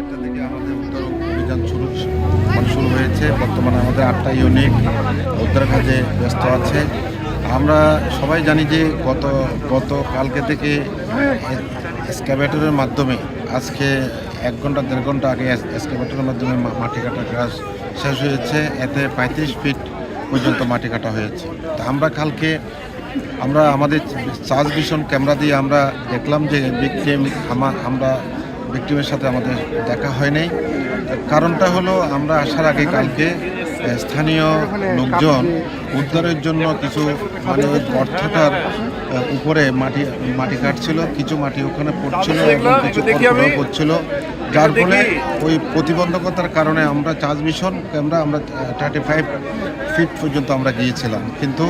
একটা থেকে আমাদের উদ্ধার অভিযান শুরু মানে শুরু হয়েছে। বর্তমানে আমাদের আটটা ইউনিট উদ্ধার কাজে ব্যস্ত আছে। আমরা সবাই জানি যে গত গত কালকে থেকে এসকাভেটরের মাধ্যমে, আজকে এক ঘণ্টা, দেড় ঘণ্টা আগে এসকাভেটরের মাধ্যমে মাটি কাটার কাজ শেষ হয়েছে। এতে পঁয়ত্রিশ ফিট পর্যন্ত মাটি কাটা হয়েছে। তা আমরা কালকে, আমরা আমাদের চার্জ ভিশন ক্যামেরা দিয়ে আমরা দেখলাম যে ভিকটিম আমরা ভিকটিমের সাথে আমাদের দেখা হয় নাই কারণটা হলো আমরা আসার আগে কালকে স্থানীয় লোকজন উদ্ধারের জন্য কিছু মানে ওই গর্তটার উপরে মাটি মাটি কাটছিল কিছু মাটি ওখানে পড়ছিল এবং কিছু পড়ছিল। যার ফলে ওই প্রতিবন্ধকতার কারণে আমরা চার্জ মিশন ক্যামেরা আমরা থার্টি ফাইভ ফিট পর্যন্ত আমরা গিয়েছিলাম। কিন্তু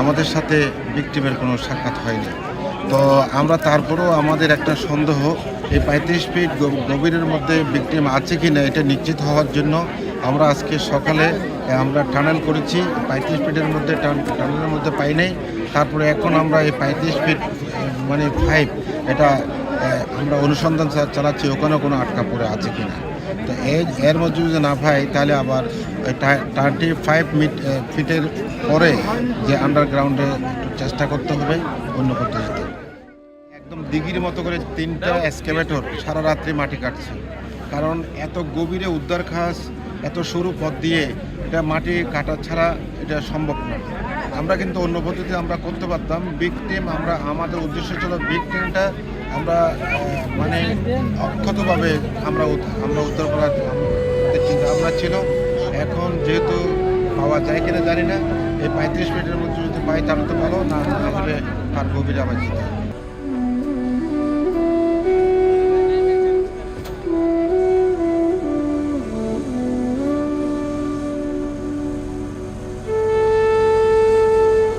আমাদের সাথে ভিকটিমের কোনো সাক্ষাৎ হয়নি। তো আমরা তারপরেও আমাদের একটা সন্দেহ এই পঁয়ত্রিশ ফিট গভীরের মধ্যে ভিকটিম আছে কি না এটা নিশ্চিত হওয়ার জন্য আমরা আজকে সকালে আমরা টানেল করেছি। পঁয়ত্রিশ ফিটের মধ্যে টান- টানেলের মধ্যে পাই নাই। তারপরে এখন আমরা এই পঁয়ত্রিশ ফিট মানে ফাইভ এটা আমরা অনুসন্ধান চালাচ্ছি ওখানে কোনো আটকা পড়ে আছে কি না। তো এর মধ্যে যদি না পাই, তাহলে আবার থার্টি ফাইভ মিট ফিটের পরে যে আন্ডারগ্রাউন্ডে চেষ্টা করতে হবে, অন্য পদ্ধতিতে একদম দিঘির মতো করে তিনটা এক্সকেভেটর সারা রাত্রি মাটি কাটছে। কারণ এত গভীরে উদ্ধার খাস এত সরু পথ দিয়ে এটা মাটি কাটা ছাড়া এটা সম্ভব না। আমরা কিন্তু অন্য পদ্ধতি আমরা করতে পারতাম। বিগ টিম আমরা, আমাদের উদ্দেশ্য ছিল বিগ টিমটা আমরা মানে অক্ষতভাবে আমরা আমরা উদ্ধার করার চিন্তা ভাবনা ছিল। এখন যেহেতু পাওয়া যায় কিনা জানি না। এই পঁয়ত্রিশ মিনিটের মধ্যে যদি পাই তাহলে তো ভালো, না হলে তার গভীরে আবার যেতে